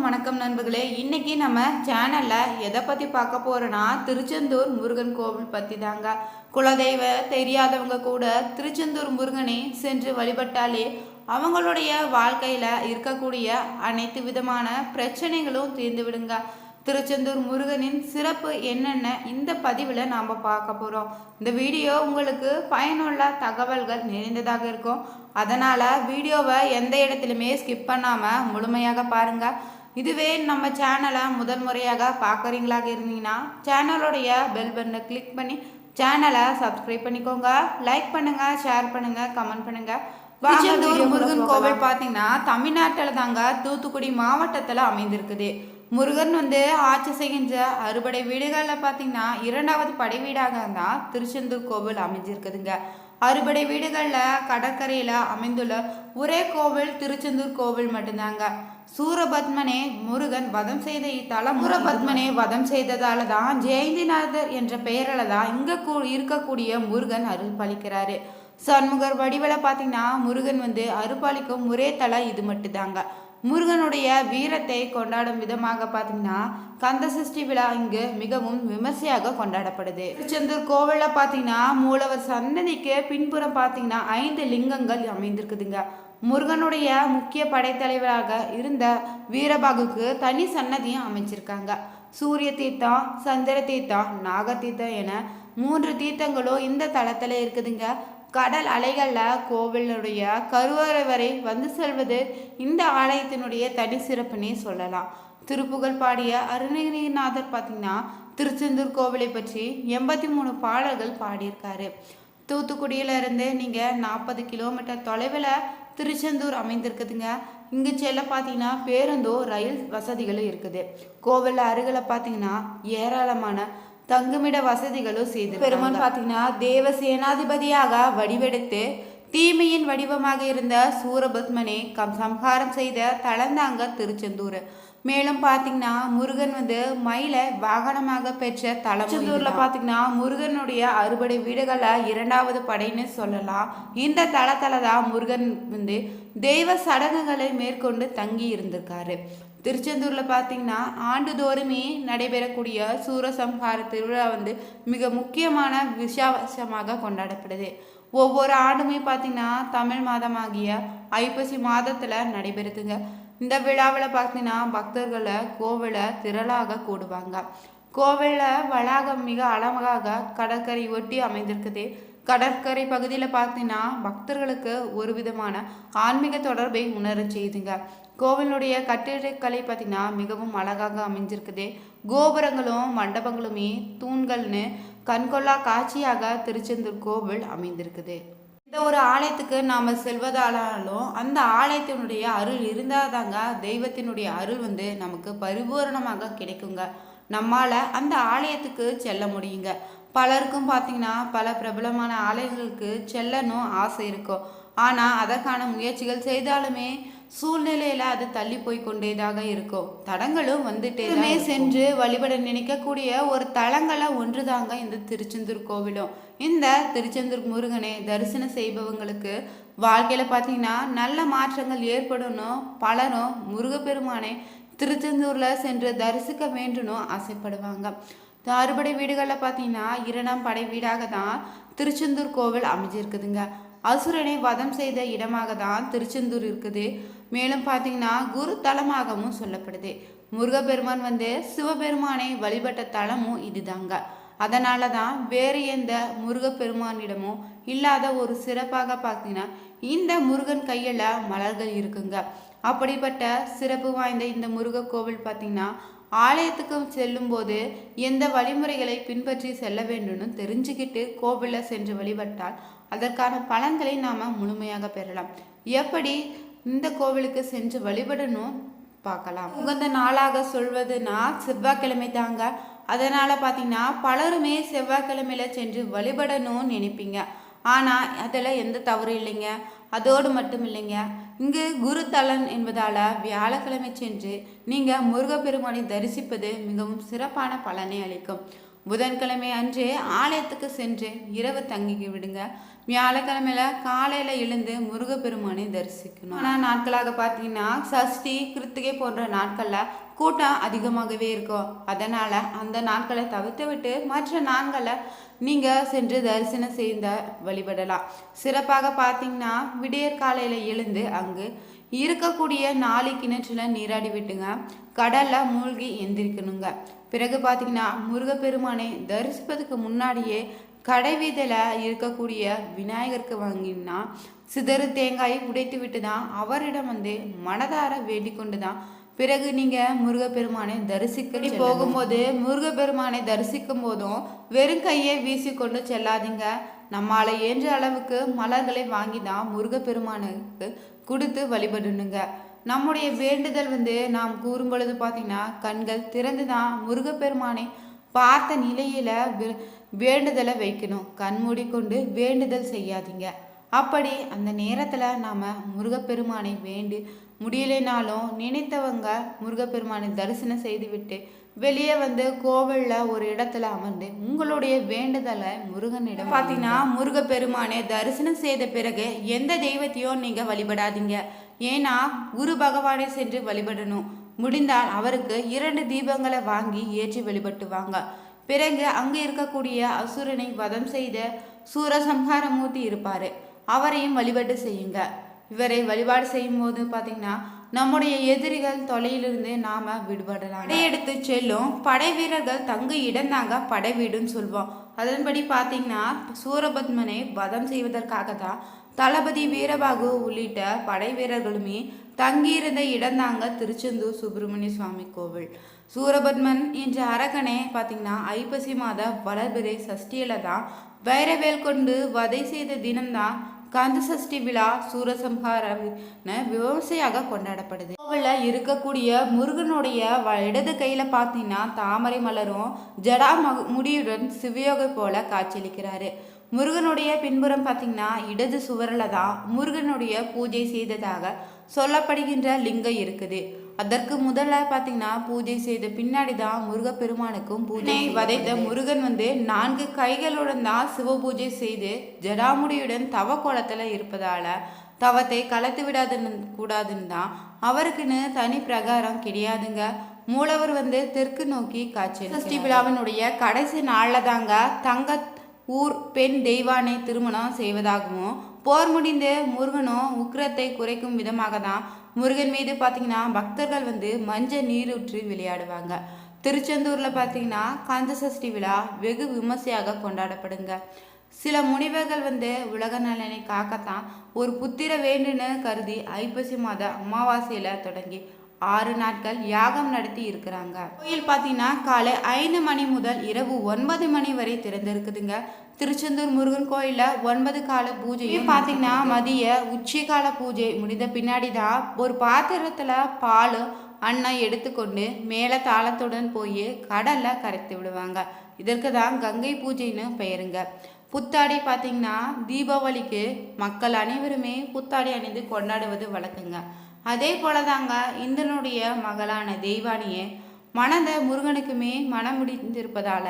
எல்லோருக்கும் வணக்கம் நண்பர்களே. இன்றைக்கி நம்ம சேனலில் எதை பற்றி பார்க்க போகிறோன்னா திருச்செந்தூர் முருகன் கோவில் பற்றி தாங்க குலதெய்வ தெரியாதவங்க கூட திருச்செந்தூர் முருகனை சென்று வழிபட்டாலே அவங்களுடைய வாழ்க்கையில் இருக்கக்கூடிய அனைத்து விதமான பிரச்சனைகளும் தீர்ந்து விடுங்க. திருச்செந்தூர் முருகனின் சிறப்பு என்னென்ன இந்த பதிவில் நாம் பார்க்க போகிறோம் இந்த வீடியோ உங்களுக்கு பயனுள்ள தகவல்கள் நிறைந்ததாக இருக்கும். அதனால் வீடியோவை எந்த இடத்துலையுமே ஸ்கிப் பண்ணாமல் முழுமையாக பாருங்கள் இதுவே நம்ம சேனலை முதல் முறையாக பார்க்குறீங்களாக இருந்தீங்கன்னா சேனலுடைய பெல் பட்டனை கிளிக் பண்ணி சேனலை சப்ஸ்கிரைப் பண்ணிக்கோங்க. லைக் பண்ணுங்கள் ஷேர் பண்ணுங்கள் கமெண்ட் பண்ணுங்கள் திருச்செந்தூர் முருகன் கோவில் பார்த்தீங்கன்னா தமிழ்நாட்டில் தாங்க தூத்துக்குடி மாவட்டத்தில் அமைந்திருக்குது. முருகன் வந்து ஆட்சி செய்கின்ற அறுபடை வீடுகளில் பார்த்தீங்கன்னா இரண்டாவது படை வீடாக தான் திருச்செந்தூர் கோவில் அமைஞ்சிருக்குதுங்க. அறுபடை வீடுகளில் கடற்கரையில் அமைந்துள்ள ஒரே கோவில் திருச்செந்தூர் கோவில் மட்டும்தாங்க. சூரபத்மனே முருகன் வதம் செய்த இத்தலம் சூரபத்மனே வதம் செய்ததால தான் ஜெயந்திநாதர் என்ற பெயரில் தான் இங்கே கூ இருக்கக்கூடிய முருகன் அருள்பளிக்கிறாரு சண்முகர் வடிவில் பார்த்தீங்கன்னா முருகன் வந்து அருள்பாலிக்கும் ஒரே தலை இது மட்டும்தாங்க. முருகனுடைய வீரத்தை கொண்டாடும் விதமாக பார்த்தீங்கன்னா கந்த சஷ்டி விழா இங்கு மிகவும் விமர்சையாக கொண்டாடப்படுது. திருச்செந்தூர் கோவிலில் பார்த்தீங்கன்னா மூலவர் சன்னதிக்கு பின்புறம் பார்த்தீங்கன்னா ஐந்து லிங்கங்கள் அமைந்திருக்குதுங்க. முருகனுடைய முக்கிய படைத்தலைவராக இருந்த வீரபாகுக்கு தனி சன்னதியும் அமைச்சிருக்காங்க. சூரிய தீர்த்தம் சந்திர தீர்த்தம் நாக தீர்த்தம் என மூன்று தீர்த்தங்களும் இந்த தளத்தில் இருக்குதுங்க. கடல் அலைகளில் கோவிலுடைய கருவறை வரை வந்து செல்வது இந்த ஆலயத்தினுடைய தனி சிறப்புனே சொல்லலாம். திருப்புகழ் பாடிய அருணகிரிநாதர் பார்த்தீங்கன்னா திருச்செந்தூர் கோவிலை பற்றி எண்பத்தி மூணு பாடல்கள் பாடியிருக்காரு. தூத்துக்குடியிலிருந்து நீங்கள் நாற்பது கிலோமீட்டர் தொலைவில் திருச்செந்தூர் அமைந்திருக்குதுங்க. இங்கே செல்ல பார்த்தீங்கன்னா பேருந்தோ ரயில் வசதிகளும் இருக்குது. கோவில் அருகில் பார்த்தீங்கன்னா ஏராளமான தங்குமிட வசதிகளும் செய்து பெருமான் பார்த்தீங்கன்னா தேவ சேனாதிபதியாக வடிவெடுத்து தீமையின் வடிவமாக இருந்த சூரபத்மனை கம் சம்ஹாரம் செய்த தளந்தாங்க திருச்செந்தூர். மேலும் பார்த்தீங்கன்னா முருகன் வந்து மயிலை வாகனமாக பெற்ற தலம் திருச்செந்தூரில் பார்த்தீங்கன்னா முருகனுடைய அறுபடை வீடுகளில் இரண்டாவது படைன்னு சொல்லலாம். இந்த தளத்தில் தான் முருகன் வந்து தெய்வ சடங்குகளை மேற்கொண்டு தங்கி இருந்திருக்காரு. திருச்செந்தூரில் பார்த்தீங்கன்னா ஆண்டுதோறுமே நடைபெறக்கூடிய சூரசம்ஹார திருவிழா வந்து மிக முக்கியமான விசேஷமாக கொண்டாடப்படுது. ஒவ்வொரு ஆண்டுமே பார்த்தீங்கன்னா தமிழ் மாதமாகிய ஐப்பசி மாதத்தில் நடைபெறுதுங்க. இந்த விழாவில் பார்த்தீங்கன்னா பக்தர்களை கோவிலை திரளாக கூடுவாங்க. கோவிலில் வளாகம் மிக அழகாக கடற்கரை ஒட்டி அமைந்திருக்குது. கடற்கரை பகுதியில் பார்த்தீங்கன்னா பக்தர்களுக்கு ஒரு விதமான ஆன்மீக தொடர்பை உணர செய்துங்க. கோவிலுடைய கட்டிடக்கலை பார்த்திங்கன்னா மிகவும் அழகாக அமைஞ்சிருக்குது. கோபுரங்களும் மண்டபங்களுமே தூண்கள்னு கண்கொள்ளா காட்சியாக திருச்செந்தூர் கோவில் அமைந்திருக்குது. இந்த ஒரு ஆலயத்துக்கு நாம் செல்வதாலும் அந்த ஆலயத்தினுடைய அருள் இருந்தால் தாங்க தெய்வத்தினுடைய அருள் வந்து நமக்கு பரிபூரணமாக கிடைக்குங்க. நம்மால் அந்த ஆலயத்துக்கு செல்ல முடியுங்க. பலருக்கும் பார்த்தீங்கன்னா பல பிரபலமான ஆலயங்களுக்கு செல்லணும் ஆசை இருக்கும். ஆனால் அதற்கான முயற்சிகள் செய்தாலுமே சூழ்நிலையில் அது தள்ளி போய் கொண்டேதாக இருக்கும். தடங்களும் வந்துட்டே சென்று வழிபட நினைக்கக்கூடிய ஒரு தலங்களை ஒன்றுதாங்க இந்த திருச்செந்தூர் கோவிலும். இந்த திருச்செந்தூர் முருகனை தரிசனம் செய்பவங்களுக்கு வாழ்க்கையில் பார்த்தீங்கன்னா நல்ல மாற்றங்கள் ஏற்படணும். பலரும் முருகப்பெருமானை திருச்செந்தூரில் சென்று தரிசிக்க வேண்டும்னு ஆசைப்படுவாங்க. அறுபடை வீடுகளில் பார்த்தீங்கன்னா இரண்டாம் படை வீடாக தான் திருச்செந்தூர் கோவில் அமைஞ்சிருக்குதுங்க. அசுரனை வதம் செய்த இடமாக தான் திருச்செந்தூர் இருக்குது. மேலும் பார்த்தீங்கன்னா குரு தலமாகவும் சொல்லப்படுது. முருகப்பெருமான் வந்து சிவபெருமானை வழிபட்ட தலமும் இதுதாங்க. அதனால தான் வேறு எந்த முருகப்பெருமானிடமும் இல்லாத ஒரு சிறப்பாக பார்த்தீங்கன்னா இந்த முருகன் கையில் மலர்கள் இருக்குங்க. அப்படிப்பட்ட சிறப்பு வாய்ந்த இந்த முருக கோவில் பார்த்தீங்கன்னா ஆலயத்துக்கு செல்லும்போது எந்த வழிமுறைகளை பின்பற்றி செல்ல வேண்டும்னு தெரிஞ்சுக்கிட்டு கோவிலில் சென்று வழிபட்டால் அதற்கான பலன்களை நாம் முழுமையாக பெறலாம். எப்படி இந்த கோவிலுக்கு சென்று வழிபடணும் பார்க்கலாம். உகந்த நாளாக சொல்வதுனா செவ்வாய்க்கிழமை தாங்க. அதனால் பார்த்தீங்கன்னா பலருமே செவ்வாய்க்கிழமையில் சென்று வழிபடணும்னு நினைப்பீங்க. ஆனால் அதில் எந்த தவறும் இல்லைங்க. அதோடு மட்டும் இல்லைங்க. இங்கு குரு தலன் என்பதால் வியாழக்கிழமை சென்று நீங்கள் முருகப்பெருமானை தரிசிப்பது மிகவும் சிறப்பான பலனை அளிக்கும். புதன்கிழமை அன்று ஆலயத்துக்கு சென்று இரவு தங்கி விடுங்க வியாழக்கிழமையில காலையில் எழுந்து முருகப்பெருமானை தரிசிக்கணும். ஆனால் நாட்களாக பார்த்தீங்கன்னா சஷ்டி கிருத்திகை போன்ற நாட்களில் கூட்டம் அதிகமாகவே இருக்கும். அதனால் அந்த நாட்களை தவிர்த்து விட்டு மற்ற நாட்களை நீங்கள் சென்று தரிசனம் செய்த வழிபடலாம். சிறப்பாக பார்த்தீங்கன்னா விடியற்காலையில் எழுந்து அங்கு இருக்கக்கூடிய நாலு கிணற்றில் நீராடி விட்டுங்க. கடல்ல மூழ்கி எந்திரிக்கணுங்க. பிறகு பார்த்தீங்கன்னா முருகப்பெருமானை தரிசிப்பதுக்கு முன்னாடியே கடை வீதியில் இருக்கக்கூடிய விநாயகருக்கு வாங்கினா சிதறு தேங்காயை உடைத்து விட்டு தான் அவரிடம் வந்து மனதார வேண்டிக் கொண்டு தான் பிறகு நீங்க முருகப்பெருமானை தரிசிக்க போகும்போது முருகப்பெருமானை தரிசிக்கும் போதும் வெறும் கையை வீசிக்கொண்டு செல்லாதீங்க. நம்மால இயன்ற அளவுக்கு மலர்களை வாங்கி தான் முருகப்பெருமானுக்கு கொடுத்து வழிபடணுங்க. நம்முடைய வேண்டுதல் வந்து நாம் கூறும் பொழுது பார்த்திங்கன்னா கண்கள் திறந்து தான் முருகப்பெருமானை பார்த்த நிலையில் வேண்டுதலை வைக்கணும். கண் மூடிக்கொண்டு வேண்டுதல் செய்யாதீங்க. அப்படி அந்த நேரத்தில் நாம் முருகப்பெருமானை வேண்டு முடியலைனாலும் நினைத்தவங்க முருகப்பெருமானை தரிசனம் செய்துவிட்டு வெளியே வந்து கோவில்ல ஒரு இடத்துல அமர்ந்து உங்களுடைய வேண்டுதலை முருகனிடம் பார்த்தீங்கன்னா முருகப்பெருமானை தரிசனம் செய்த பிறகு எந்த தெய்வத்தையும் நீங்க வழிபடாதீங்க. ஏன்னா குரு பகவானை சென்று வழிபடணும். முடிந்தால் அவருக்கு இரண்டு தீபங்களை வாங்கி ஏற்றி வழிபட்டு வாங்க பிறகு அங்க இருக்கக்கூடிய அசுரனை வதம் செய்த சூரசம்ஹாரமூர்த்தி இருப்பாரு. அவரையும் வழிபாடு செய்யுங்க. இவரை வழிபாடு செய்யும் போது பார்த்தீங்கன்னா நம்முடைய எதிரிகள் தொலையிலிருந்து நாம விடுபடலாம் படையெடுத்து செல்லும் படை வீரர்கள் தங்கு இடந்தாங்க படை வீடுன்னு சொல்வோம். அதன்படி பார்த்தீங்கன்னா சூரபத்மனை வதம் செய்வதற்காக தான் தளபதி வீரபாகு உள்ளிட்ட படை வீரர்களுமே தங்கியிருந்த இடந்தாங்க திருச்செந்தூர் சுப்பிரமணிய சுவாமி கோவில். சூரபத்மன் என்ற அரக்கனை பார்த்தீங்கன்னா ஐப்பசி மாத வளர்பிறை சஷ்டியில தான் வைரவேல் கொண்டு வதை செய்த தினம்தான் கந்த சஷ்டி விழா சூரசம்ஹார விமர்சையாக கொண்டாடப்படுது. கோவிலில் இருக்கக்கூடிய முருகனுடைய வ- இடது கையில பார்த்தீங்கன்னா தாமரை மலரும் ஜடா முடியுடன் சிவயோகை போல காட்சியளிக்கிறாரு. முருகனுடைய பின்புறம் பார்த்தீங்கன்னா இடது சுவரில் தான் முருகனுடைய பூஜை செய்ததாக சொல்லப்படுகின்ற லிங்கம் இருக்குது. அதற்கு முதல்ல பார்த்தீங்கன்னா பூஜை செய்த பின்னாடி தான் முருகப்பெருமானுக்கும் பூஜை வதைத்த முருகன் வந்து நான்கு கைகளுடன் தான் சிவ பூஜை செய்து ஜடாமுடியுடன் தவ கோலத்தில் இருப்பதால தவத்தை கலத்து விடாதுன்னு கூடாதுன்னு தான் அவருக்குன்னு தனி பிரகாரம் கிடையாதுங்க. மூலவர் வந்து தெற்கு நோக்கி காட்சி சஷ்டி விழாவினுடைய கடைசி நாளில் தாங்க தங்க ஊர் பெண் தெய்வானை திருமணம் செய்வதாகவும் போர் முடிந்த முருகனும் உக்கிரத்தை குறைக்கும் விதமாக தான் முருகன் மீது பார்த்தீங்கன்னா பக்தர்கள் வந்து மஞ்சள் நீரூற்றி விளையாடுவாங்க. திருச்செந்தூரில் பார்த்தீங்கன்னா கந்த சஷ்டி விழா வெகு விமர்சையாக கொண்டாடப்படுங்க. சில முனிவர்கள் வந்து உலக நலனை காக்கத்தான் ஒரு புத்திர வேண்டுன்னு கருதி ஐப்பசி மாத அமாவாசையில் தொடங்கி ஆறு நாட்கள் யாகம் நடத்தி இருக்கிறாங்க. கோயில் பார்த்தீங்கன்னா காலை ஐந்து மணி முதல் இரவு ஒன்பது மணி வரை திறந்திருக்குதுங்க. திருச்செந்தூர் முருகன் கோயில்ல ஒன்பது கால பூஜையும் பார்த்தீங்கன்னா மதிய உச்சி கால பூஜை முடிந்த பின்னாடி தான் ஒரு பாத்திரத்துல பால் அன்னம் எடுத்துக்கொண்டு மேலே தாளத்துடன் போய் கடல்ல கரைத்து விடுவாங்க. இதற்கு தான் கங்கை பூஜைன்னு பெயருங்க. புத்தாடை பார்த்தீங்கன்னா தீபாவளிக்கு மக்கள் அனைவருமே புத்தாடை அணிந்து கொண்டாடுவது வழக்கங்க. அதே போல தாங்க இந்திரனுடைய மகளான தெய்வானியே மணந்த முருகனுக்குமே மனம் முடிந்திருப்பதால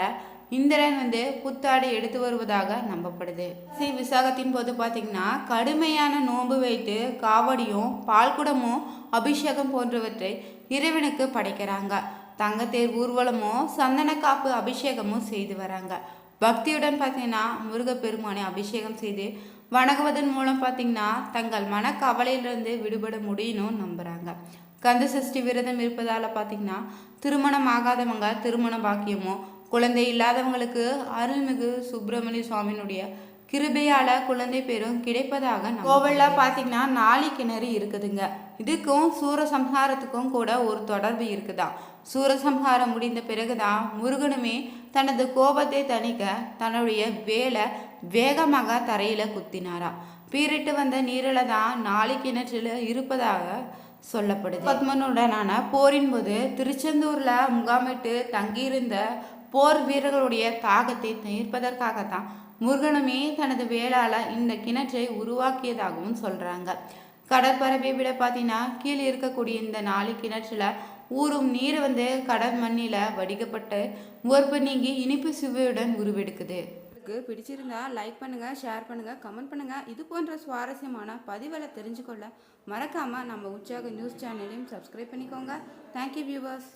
இந்திரன் வந்து புத்தாடை எடுத்து வருவதாக நம்பப்படுது. ஸ்ரீ விசாகத்தின் போது பார்த்தீங்கன்னா கடுமையான நோன்பு வைத்து காவடியும் பால்குடமும் அபிஷேகம் போன்றவற்றை இறைவனுக்கு படைக்கிறாங்க. தங்கத்தேர் ஊர்வலமும் சந்தன காப்பு அபிஷேகமும் செய்து வராங்க. பக்தியுடன் பார்த்தீங்கன்னா முருகப்பெருமானை அபிஷேகம் செய்து வணங்குவதன் மூலம் பார்த்தீங்கன்னா தங்கள் மனக்கவலையிலிருந்து விடுபட முடியணும்னு நம்புகிறாங்க கந்த சஷ்டி விரதம் இருப்பதால் பார்த்தீங்கன்னா திருமணம் ஆகாதவங்க திருமண பாக்கியமோ குழந்தை இல்லாதவங்களுக்கு அருள்மிகு சுப்பிரமணிய சுவாமியினுடைய கிருபையால் குழந்தை பேரும் கிடைப்பதாக கோவிலில் பார்த்தீங்கன்னா நாளி கிணறு இருக்குதுங்க. இதுக்கும் சூரசம்ஹாரத்துக்கும் கூட ஒரு தொடர்பு இருக்குதாம் சூரசம்ஹாரம் முடிந்த பிறகுதான் முருகனுமே தனது கோபத்தை தணிக்க தன்னுடைய வேலை வேகமாக தரையில் குத்தினாரா. பீரிட்டு வந்த நீரில தான் நாளை கிணற்றில் இருப்பதாக சொல்லப்படுது. பத்மனுடனான போரின் போது திருச்செந்தூரில் முகாமிட்டு தங்கியிருந்த போர் வீரர்களுடைய தாகத்தை தீர்ப்பதற்காகத்தான் முருகனுமே தனது வேளால இந்த கிணற்றை உருவாக்கியதாகவும் சொல்கிறாங்க கடற்பரப்பை விட பார்த்தீங்கன்னா கீழே இருக்கக்கூடிய இந்த நாலு கிணற்றில் ஊறும் நீர் வந்து கடல் மண்ணில் வடிக்கப்பட்டு உவர்ப்பு நீங்கி இனிப்பு சுவையுடன் உருவெடுக்குது. உங்களுக்கு பிடிச்சிருந்தா லைக் பண்ணுங்கள் ஷேர் பண்ணுங்கள் கமெண்ட் பண்ணுங்கள் இது போன்ற சுவாரஸ்யமான பதிவுகளை தெரிஞ்சுக்கொள்ள மறக்காமல் நம்ம உற்சாக நியூஸ் சேனலையும் சப்ஸ்கிரைப் பண்ணிக்கோங்க. Thank you viewers